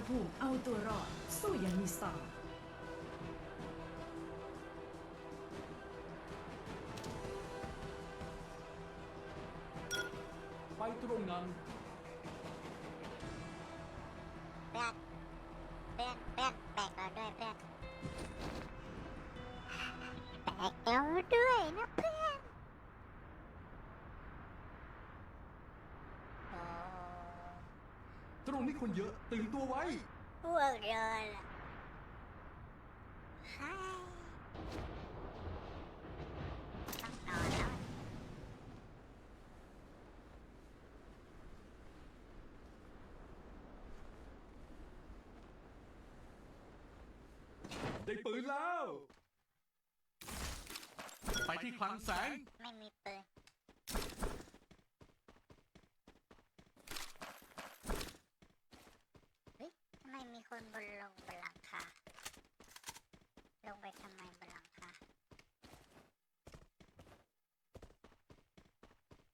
สมรภูมิเอาตัวรอด สู้อย่างมีสตล์ไปตรงนั้น ตรงนี้คนเยอะตื่นตัวไว้ พวกเราล่ะใช่ต้องนอนแล้ว ได้ปืนแล้ว ไปที่คลังแสง ไม่มีปืนเฮ้ยทำไมมีคนบนลงบนหลังคา ลงไปทำไมบนหลังคา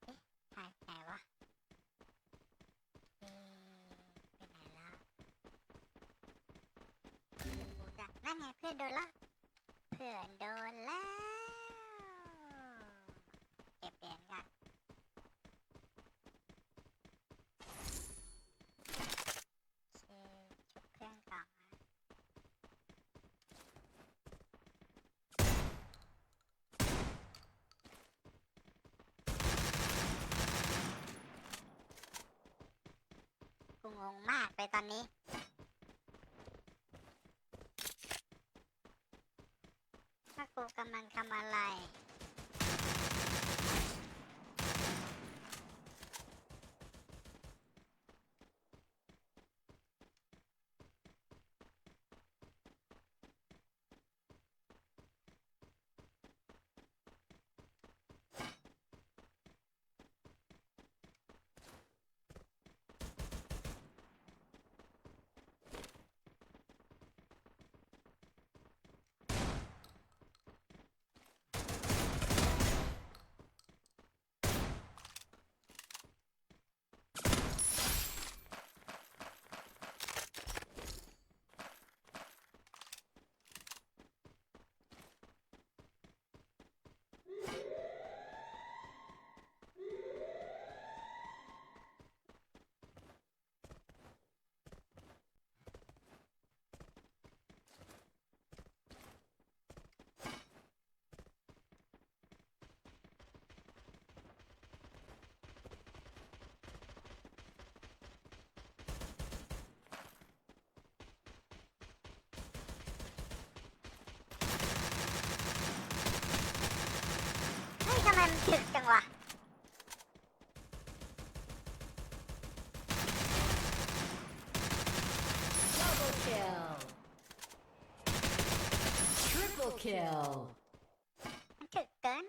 เอ๊ะหายไปไหนวะเอ๊ะไปไหนแล้วดูจ้ะ นั่นไงเพื่อนโดนละเพื่อนโดนแล้วเก็บเหรียญก่อนโอเคชุบเครื่องก่อนนะกูงงมากเลยตอนนี้ ถ้า กูกำลังทำอะไร เฮ้ยทำไมมันถึกจังวะ Double kill Triple kill มันถึกเกิน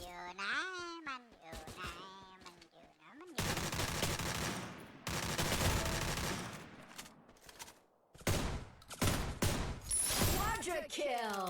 อยู่ไหนมันอยู่ไหนมันอยู่ไหนมันอยู่ไหนมันอยู่ไหน Quadra kill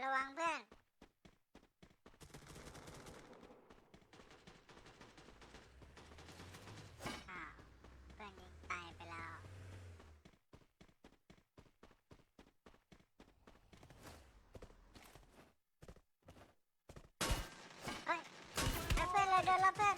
ระวังเพื่อนเพื่อนยิงตายไปแล้ว เฮ้ยเพื่อนเลยโดนแล้วเพื่อน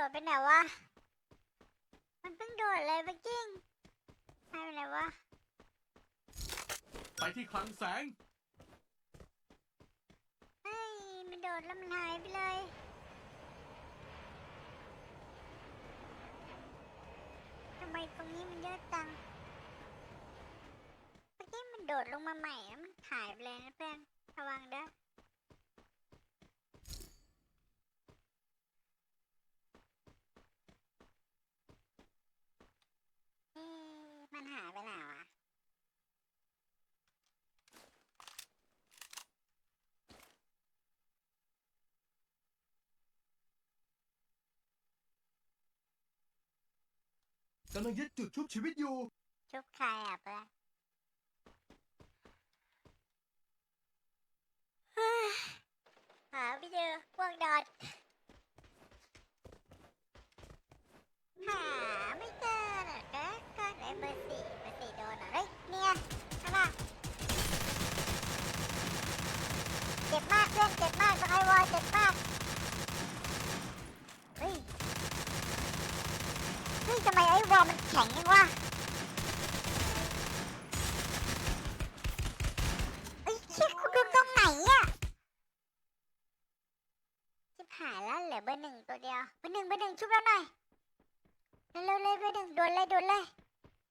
โดดไปไหนวะ มันเพิ่งโดดเลยเมื่อกี้หายไปไหนวะ ไปที่คลังแสง เฮ้ย มันโดดแล้วมันหายไปเลย ทำไมตรงนี้มันเยอะจัง เมื่อกี้มันโดดลงมาใหม่แล้วมันหายไปเลยนะเพื่อน ระวังเด้อ เอ๊ะ มันหายไปไหนวะกำลังยึดจุดชุบชีวิตอยู่ ชุบใครอะเพื่อนเฮ้ยหาไม่เจอพวกดอดหาไม่เจอน่ะก็ก็ไหนเบอร์สี่เบอร์สี่โดนเหรอเฮ้ยเนี่ยข้างหน้าเจ็บมากเพื่อนเจ็บมากตรงไอวอลเจ็บมากเฮ้ยเฮ้ยทำไมไอวอลมันแข็งจังวะ เอ้ยเชี่ยคุณดูตรงไหนอะชิบหายแล้วเหลือเบอร์หนึ่งตัวเดียวเบอร์หนึ่งเบอร์หนึ่งชุบแล้วหน่อยเร็วๆเลยเบอร์หนึ่งโดนเลยโดนเลย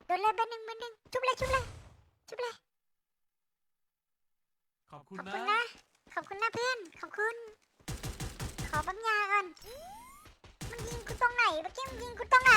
โดนเลยเบอร์หนึ่งเบอร์หนึ่งชุบเลยชุบเลยชุบเลยขอบคุณขอบนะคุณนะ ขอบคุณนะเพื่อนขอบคุณ ขอปั๊มยาก่อนมันยิงกูตรงไหนเมื่อกี้มันยิงกูตรงไหน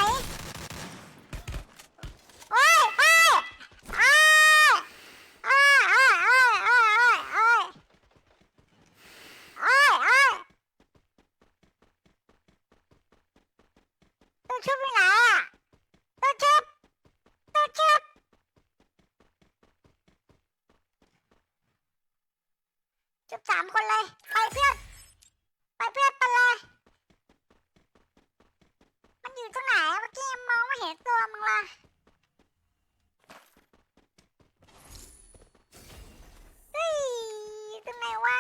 เห็นตัวมึงละเฮ้ยอยู่ตรงไหนวะ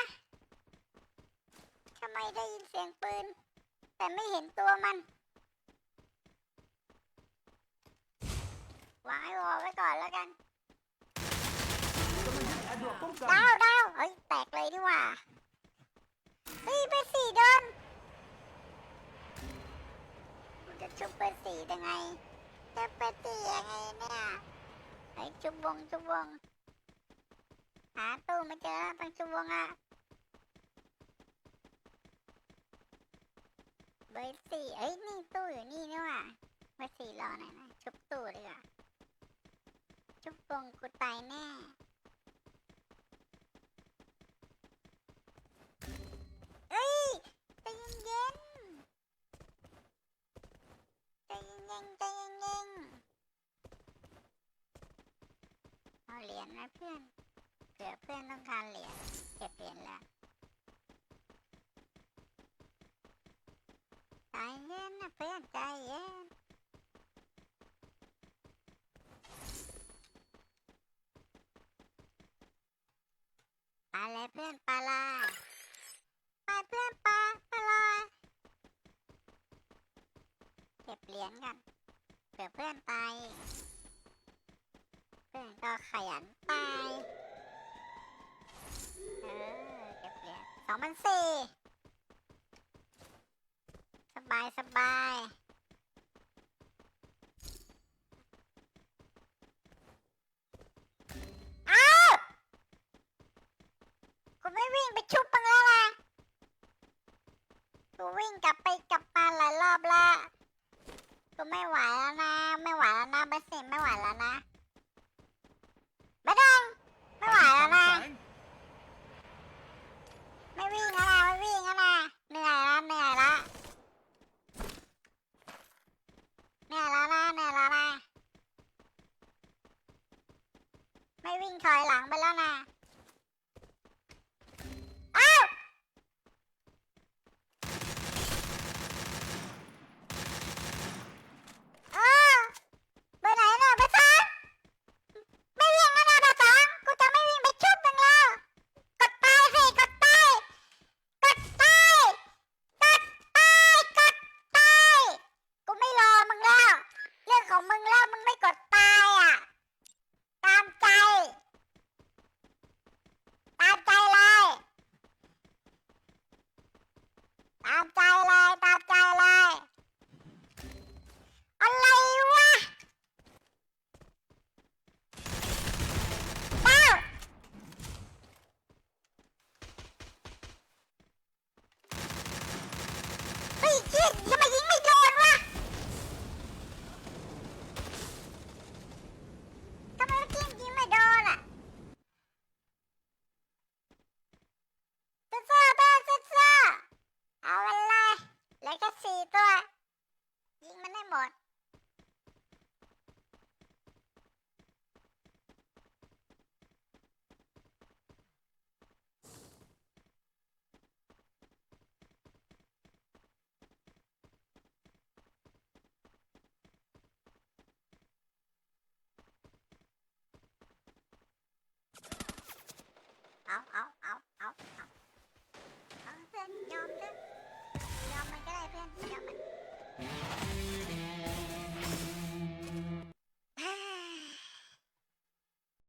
ทำไมได้ยินเสียงปืน แต่ไม่เห็นตัวมัน วางไอ้วอไว้ก่อนแล้วกัน กำลังยึดแอร์ดรอปป้องกัน ดาวดาวเฮ้ย แตกเลยดีกว่า เฮ้ยเบอร์สี่โดนกูจะชุบเบอร์สี่ยังไงจะเบอ ไงเนี่ยเฮ้ยชุบวงชุบวงหาตู้ไม่เจอต้งชุบวงอะเบอร์สี่เอ้ยนี่ตู้อยู่นี่นี่ว่ะเบอร์สี่รอหน่อยนะชุบตู้ดีกว่าชุบวงกูตายแน่ เอ้ยใจเย็นๆใจเย็นๆใจเย็นๆเอาเหรี ยญนะเพื่อนเผื่อเพื่อนต้องการเหรียญเก็บเหรียญแล้วใจเย็นนะเพื่อนใจเย็นไปเลยเพื่อนไปลยไปเพื่อนไปไปลยเก็บเหรียญกันเผื่อเพื่อนตาย ก็ขยันตายเออ เก็บเหรียญสองพันสี่สบาย สบายไม่ไหวแล้วนะ ไม่ไหวแล้วนะเบสิไม่ไหวแล้วนะ เบสดังไม่ไหวแล้วนะแสงไม่วิ่งแล้วนะไม่วิ่งแล้วนะเหนื่อยละเหนื่อยละเหนื่อยแล้วนะเหนื่อยแล้วนะไม่วิ่งถอยหลังไปแล้วนะ